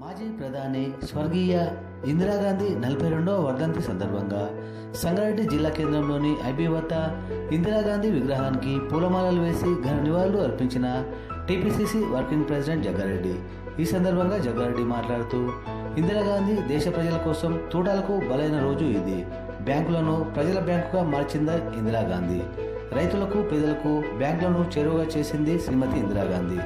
మాజీ ప్రధాని స్వర్గీయ ఇందిరాగాంధీ నలభై రెండవ వర్ధంతి సందర్భంగా సంగారెడ్డి జిల్లా కేంద్రంలోని ఐబీ వద్ద ఇందిరాగాంధీ విగ్రహానికి పూలమాలలు వేసి ఘన నివాళులు అర్పించిన టీపీసీసీ వర్కింగ్ ప్రెసిడెంట్ జగ్గారెడ్డి. ఈ సందర్భంగా జగ్గారెడ్డి మాట్లాడుతూ ఇందిరాగాంధీ దేశ ప్రజల కోసం తూటాలకు బలైన రోజు ఇది. బ్యాంకులను ప్రజల బ్యాంకుగా మార్చిందా ఇందిరాగాంధీ. రైతులకు పేదలకు బ్యాంకులను చేరువగా చేసింది శ్రీమతి ఇందిరాగాంధీ.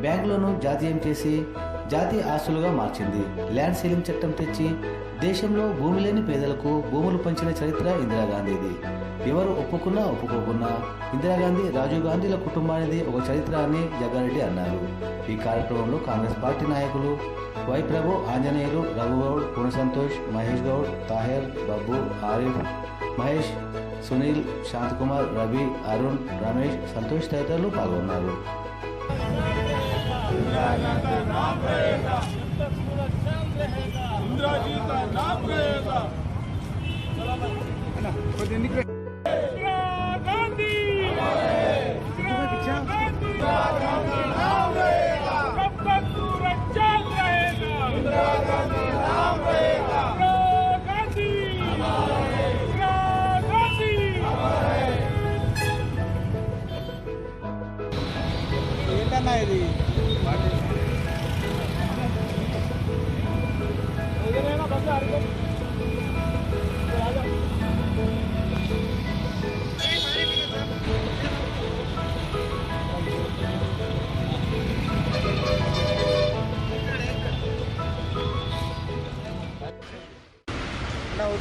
బ్యాంకులను జాతీయం చేసి జాతీయ ఆస్తులుగా మార్చింది. ల్యాండ్ సీలింగ్ చట్టం తెచ్చి దేశంలో భూమి లేని పేదలకు భూములు పంచిన చరిత్ర ఇందిరాగాంధీది. ఎవరు ఒప్పుకున్నా ఒప్పుకోకున్నా ఇందిరాగాంధీ రాజీవ్ గాంధీల కుటుంబానిది ఒక చరిత్ర అని జగ్గారెడ్డి అన్నారు. ఈ కార్యక్రమంలో కాంగ్రెస్ పార్టీ నాయకులు వై ప్రభు ఆంజనేయులు రఘుగౌడ్ పూర్ణసంతోష్ మహేష్ గౌడ్ తాహెర్ బబ్బు ఆరిఫ్ మహేష్ సునీల్ శాంతకుమార్ రవి అరుణ్ రమేష్ సంతోష్ తదితరులు పాల్గొన్నారు. नाम रहेगा। इंदिरा जी का नाम रहेगा।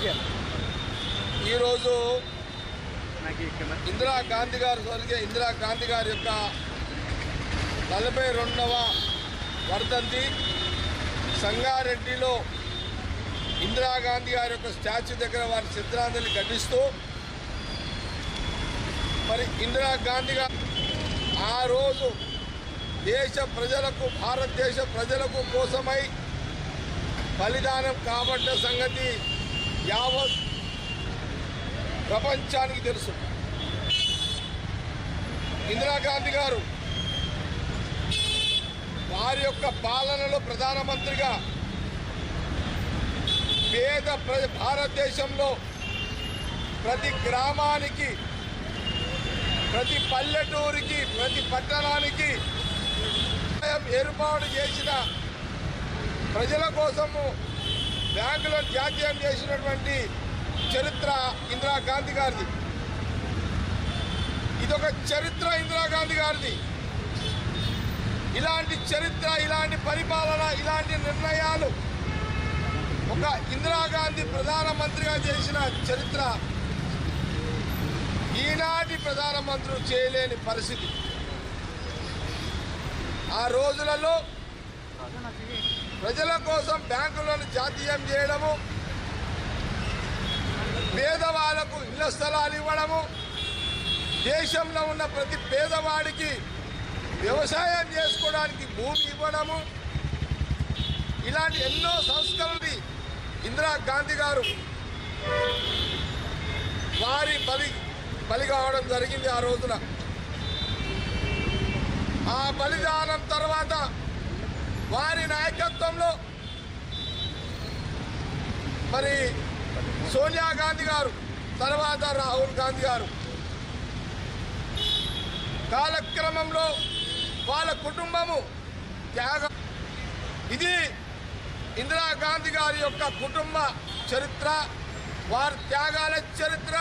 ముఖ్యం ఈరోజు ఇందిరాగాంధీ ఇందిరా గాంధీ గారు స్వర్గీయ ఇందిరా గాంధీ గారి యొక్క నలభై రెండవ వర్ధంతి సంగారెడ్డిలో ఇందిరాగాంధీ గారి యొక్క స్టాచ్యూ దగ్గర వారి చిత్రాంజలి ఘటిస్తూ మరి ఇందిరాగాంధీ గారు ఆ రోజు దేశ ప్రజలకు భారతదేశ ప్రజలకు కోసమై బలిదానం కాబట్ట సంగతి యావత్ ప్రపంచానికి తెలుసు. ఇందిరాగాంధీ గారు వారి యొక్క పాలనలో ప్రధానమంత్రిగా పేద ప్ర భారతదేశంలో ప్రతి గ్రామానికి ప్రతి పల్లెటూరికి ప్రతి పట్టణానికి ఏర్పాటు చేసిన ప్రజల కోసము బ్యాంకులో జాతీయం చేసినటువంటి చరిత్ర ఇందిరాగాంధీ గారిది. ఇదొక చరిత్ర ఇందిరాగాంధీ గారిది. ఇలాంటి చరిత్ర ఇలాంటి పరిపాలన ఇలాంటి నిర్ణయాలు ఒక ఇందిరాగాంధీ ప్రధానమంత్రిగా చేసిన చరిత్ర ఈనాటి ప్రధానమంత్రులు చేయలేని పరిస్థితి. ఆ రోజులలో ప్రజల కోసం బ్యాంకులను జాతీయం చేయడము పేదవాళ్ళకు ఇళ్ళ స్థలాలు ఇవ్వడము దేశంలో ఉన్న ప్రతి పేదవాడికి వ్యవసాయం చేసుకోవడానికి భూమి ఇవ్వడము. ఇలాంటి ఎన్నో సంస్కరణలు ఇందిరా గాంధీ గారు వారి బలి బలి కావడం జరిగింది ఆ రోజున. ఆ బలిదానం తర్వాత వారి నాయకత్వంలో మరి సోనియా గాంధీ గారు తర్వాత రాహుల్ గాంధీ గారు కాలక్రమంలో వాళ్ళ కుటుంబము త్యాగం. ఇది ఇందిరాగాంధీ గారి యొక్క కుటుంబ చరిత్ర వారి త్యాగాల చరిత్ర.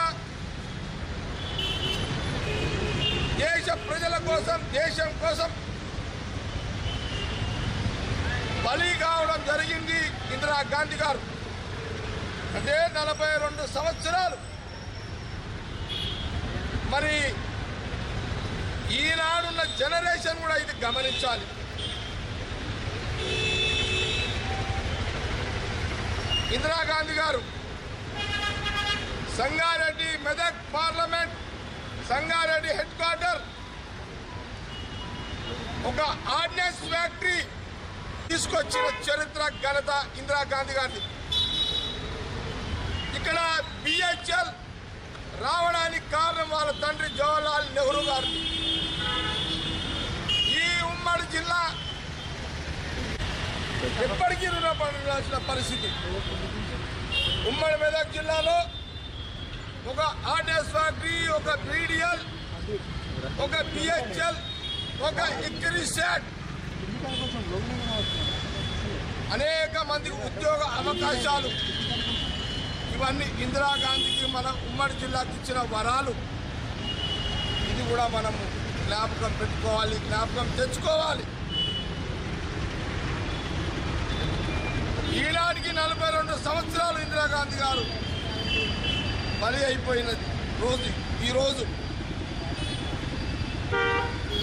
దేశ ప్రజల కోసం దేశం కోసం బలి కావడం జరిగింది ఇందిరాగాంధీ గారు. అంటే నలభై రెండు సంవత్సరాలు. మరి ఈనాడున్న జనరేషన్ కూడా ఇది గమనించాలి. ఇందిరాగాంధీ గారు Sangareddy Medak parliament Sangareddy head quarter ఒక ఆర్డినెన్స్ ఫ్యాక్టరీ తీసుకొచ్చిన చరిత్ర ఘనత ఇందిరాగాంధీ గారిది. ఇక్కడ బిహెచ్ఎల్ రావడానికి కారణం వాళ్ళ తండ్రి జవహర్లాల్ నెహ్రూ గారు ఈ ఉమ్మడి జిల్లా ఎప్పటికీ రుణపడాల్సిన పరిస్థితి. ఉమ్మడి మెదక్ జిల్లాలో ఒక ఆర్డీఎస్ ఫ్యాక్టరీ ఒక బీడిఎల్ ఒక బిహెచ్ఎల్ ఒక ఇక్రిసెట్ అనేక మందికి ఉద్యోగ అవకాశాలు. ఇవన్నీ ఇందిరాగాంధీకి మన ఉమ్మడి జిల్లాకి ఇచ్చిన వరాలు. ఇది కూడా మనము జ్ఞాపకం పెట్టుకోవాలి జ్ఞాపకం తెచ్చుకోవాలి. ఈనాటికి నలభై రెండు సంవత్సరాలు ఇందిరాగాంధీ గారు బలి అయిపోయిన రోజు ఈరోజు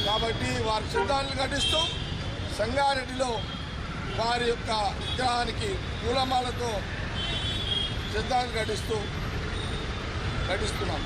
కాబట్టి వారి సిద్ధాంతాలు ఘటిస్తూ సంగారెడ్డిలో వారి యొక్క విగ్రహానికి పూలమాలతో సిద్ధాంతం ఘటిస్తూ ఘటిస్తున్నాం